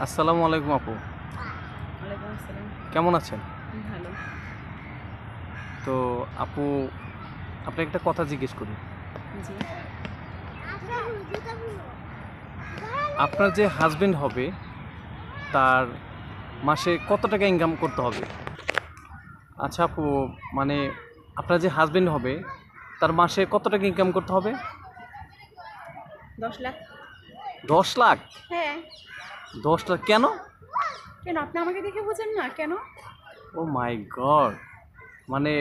আসসালামু আলাইকুম আপু। কেমন আছেন? তো আপু আপনাকে একটা কথা জিজ্ঞেস করি। আপনার যে হাজবেন্ড হবে তার মাসে কত টাকা ইনকাম করতে হবে? আচ্ছা আপু মানে আপনার যে হাজবেন্ড হবে তার মাসে কত টাকা ইনকাম করতে হবে? দশ লাখ। দশ লাখ? হ্যাঁ। দশ লাখ কেন? কেন? আপনি আমাকে দেখে বোঝেন না কেন? Oh my god. মানে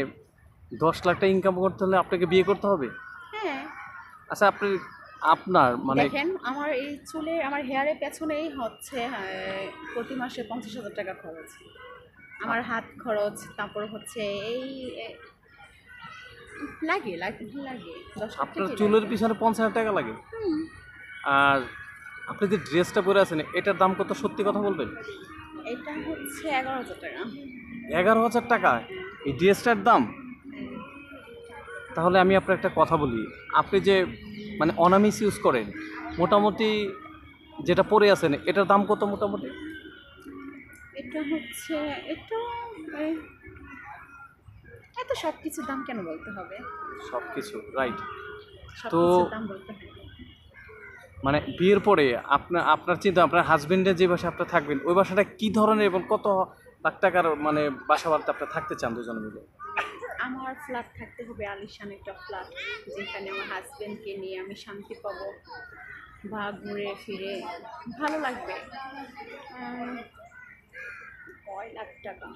দশ লাখ টাকা ইনকাম করতে হলে আপনাকে বিয়ে করতে হবে? হ্যাঁ। আচ্ছা আপনি আপনার মানে দেখেন আমার এই চুলে আমার হেয়ারের পেছনেই হচ্ছে আহ, প্রতি মাসে পঞ্চাশ হাজার টাকা খরচ। আমার হাত খরচ তারপর হচ্ছে এই এ, লাগে লাগে লাগে। দশ লাখ আপনার টাকাই চুলের লাগে। পিছনে পঞ্চাশ হাজার টাকা লাগে? হুম, আর আপনি যে ড্রেসটা পরে আছেন এটার দাম কত সত্যি কথা বলবেন? এটা হচ্ছে এগারো হাজার টাকা। এগারো হাজার টাকা? এই ড্রেসটার দাম? তাহলে আমি আপনার একটা কথা বলি। আপনি যে মানে অনামিস ইউজ করেন মোটামুটি যেটা পরে আছেন এটার দাম কত মোটামুটি? এটা হচ্ছে এটা এত সব কিছুর দাম কেন বলতে হবে? সব কিছু রাইট তো- দাম বলতে হবে। মানে বিয়ের পরে আপনার আপনার চিন্তা, আপনার হাজবেন্ডের যে বাসা আপনি থাকবেন, ওই বাসাটা কী ধরনের এবং কত লাখ টাকার মানে বাসা বাড়িতে আপনি থাকতে চান দুজন মিলে? আমার ফ্ল্যাট থাকতে হবে, আলিশান একটা ফ্ল্যাট যেখানে আমার হাজবেন্ডকে নিয়ে আমি শান্তি পাবো, বা ঘুরে ফিরে, ভালো লাগবে। কয় লাখ টাকা?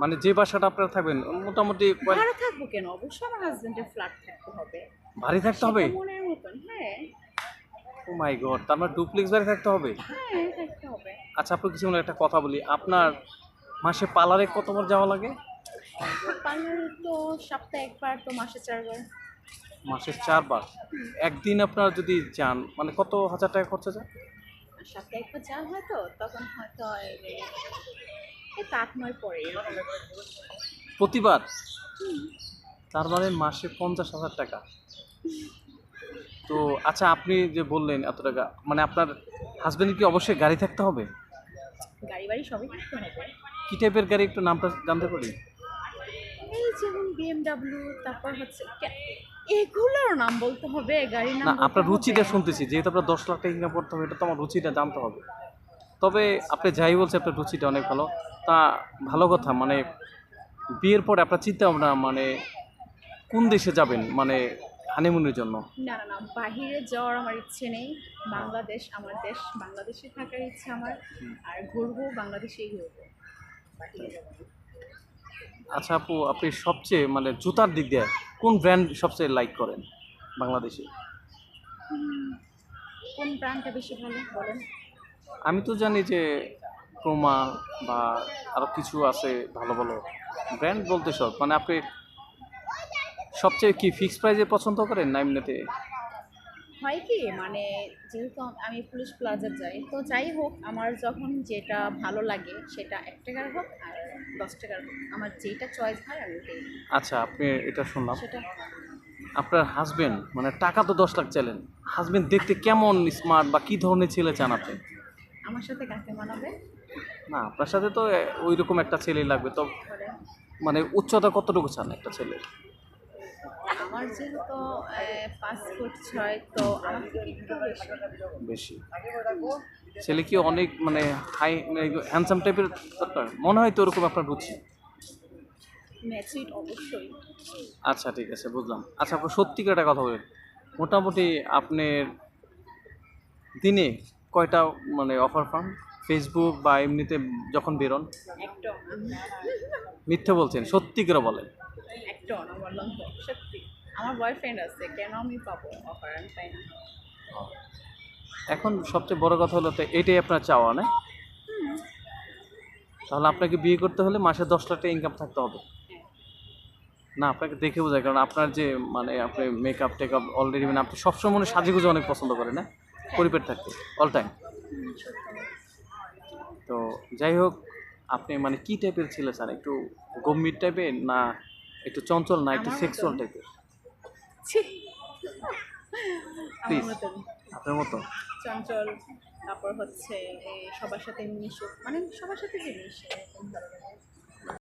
মানে যে বাসাটা আপনারা থাকবেন মোটামুটি ভাড়া থাকব কেন? অবশ্যই আমার হাজবেন্ডের ফ্ল্যাট থাকতে হবে। ভারী থাকতে হবে? মনের মতন হ্যাঁ। ও মাই গড তার মানে ডুপ্লেক্স বাড়ি থাকতে হবে? হ্যাঁ থাকতে হবে। আচ্ছা আপনার কিছু মনে একটা কথা বলি। আপনার মাসে পার্লারে কতবার যাওয়া লাগে? পার্লারে তো সপ্তাহে একবার তো মাসে চারবার। মাসে চারবার? একদিন আপনার যদি যান মানে কত হাজার টাকা খরচা যায়? সপ্তাহে একবার যা হয় তো তখন হয়তো এই এই তো আট নয় পরে প্রতিবার? তার মানে মাসে পঞ্চাশ হাজার টাকা। তো আচ্ছা আপনি যে বললেন এত টাকা মানে আপনার হাজবেন্ডের কি অবশ্যই গাড়ি থাকতে হবে? গাড়ি বাড়ি সবই থাকতে হবে কী টাইপের গাড়ি একটু নামটা জানতে পারি? এই যেমন বিএমডাব্লিউ তারপর হচ্ছে এগুলোর নাম বলতে হবে গাড়ির নাম না আপনার রুচিটা শুনতেছি যেহেতু আপনার দশ লাখ টাকা ইনকাম করতে হবে এটা তো আমার রুচিটা জানতে হবে। তবে আপনি যাই বলছে আপনার রুচিটা অনেক ভালো। তা ভালো কথা মানে বিয়ের পরে আপনার চিন্তা ভাবনা মানে কোন দেশে যাবেন মানে হানিমুনের জন্য? না না না বাহিরে যাওয়ার আমার ইচ্ছে নেই। বাংলাদেশ আমার দেশ বাংলাদেশে থাকার ইচ্ছে আমার। আর ঘুরবো বাংলাদেশেই ঘুরবো। আচ্ছা আপু আপনি সবচেয়ে মানে জুতার দিক দিয়ে কোন ব্র্যান্ড সবচেয়ে লাইক করেন বাংলাদেশে? কোন ব্র্যান্ডটা বেশি ভালো বলেন। আমি তো জানি যে ক্রোমা বা আরও কিছু আছে ভালো ভালো ব্র্যান্ড বলতে সব। মানে আপনি সবচেয়ে কি ফিক্স প্রাইজে পছন্দ করেন না এমনিতে? হয় কি মানে যেহেতু আমি পুলিশ প্লাজা যাই তো যাই হোক আমার যখন যেটা ভালো লাগে সেটা এক টাকার হোক আর দশ টাকার হোক আমার যেটা চয়েস হয় আমি আচ্ছা আপনি এটা শুনলাম। সেটা আপনার হাজবেন্ড মানে টাকা তো দশ লাখ চাইলেন হাজবেন্ড দেখতে কেমন স্মার্ট বা কী ধরনের ছেলে চান আপনি? আমার সাথে কাকে মানাবে? না আপনার সাথে তো ওই রকম একটা ছেলেই লাগবে। তো মানে উচ্চতা কতটুকু চান একটা ছেলে আমার যেহেতু পাঁচ ফুট ছয় তো আমার একটু বেশি? ছেলে কি অনেক মানে হাই হ্যান্ডসাম টাইপের দরকার? মনে হয় তো ওরকম আপনার অবশ্যই। আচ্ছা ঠিক আছে বুঝলাম। আচ্ছা আপনার সত্যিকার একটা কথা বলেন। মোটামুটি আপনার দিনে কয়টা মানে অফার পান? ফেসবুক বা এমনিতে যখন বেরোন? মিথ্যে বলছেন সত্যি করে বলেন। একটা না বললাম তো সত্যি। আমার বয়ফ্রেন্ড আছে কেন আমি পাবো অফার আমি পাই না। এখন সবচেয়ে বড় কথা হলো তো এটাই আপনার চাওয়া না? তাহলে আপনাকে বিয়ে করতে হলে মাসে দশ লাখ টাকা ইনকাম থাকতে হবে। হ্যাঁ। না আপনাকে দেখে বোঝায় কারণ আপনার যে মানে আপনি মেকআপ টেকআপ অলরেডি মানে আপনি সবসময় মনে সাজুগুজু অনেক পছন্দ করেন না? পরিপেট থাকতে অল টাইম তো যাই হোক আপনি মানে কি টাইপের ছেলে স্যার একটু গম্ভীর টাইপের না একটু চঞ্চল না একটু সেক্সুয়াল টাইপের. মতন আপনার মতো? চঞ্চল তারপর হচ্ছে সবার সাথে মিশুক মানে সবার সাথে যে মিশে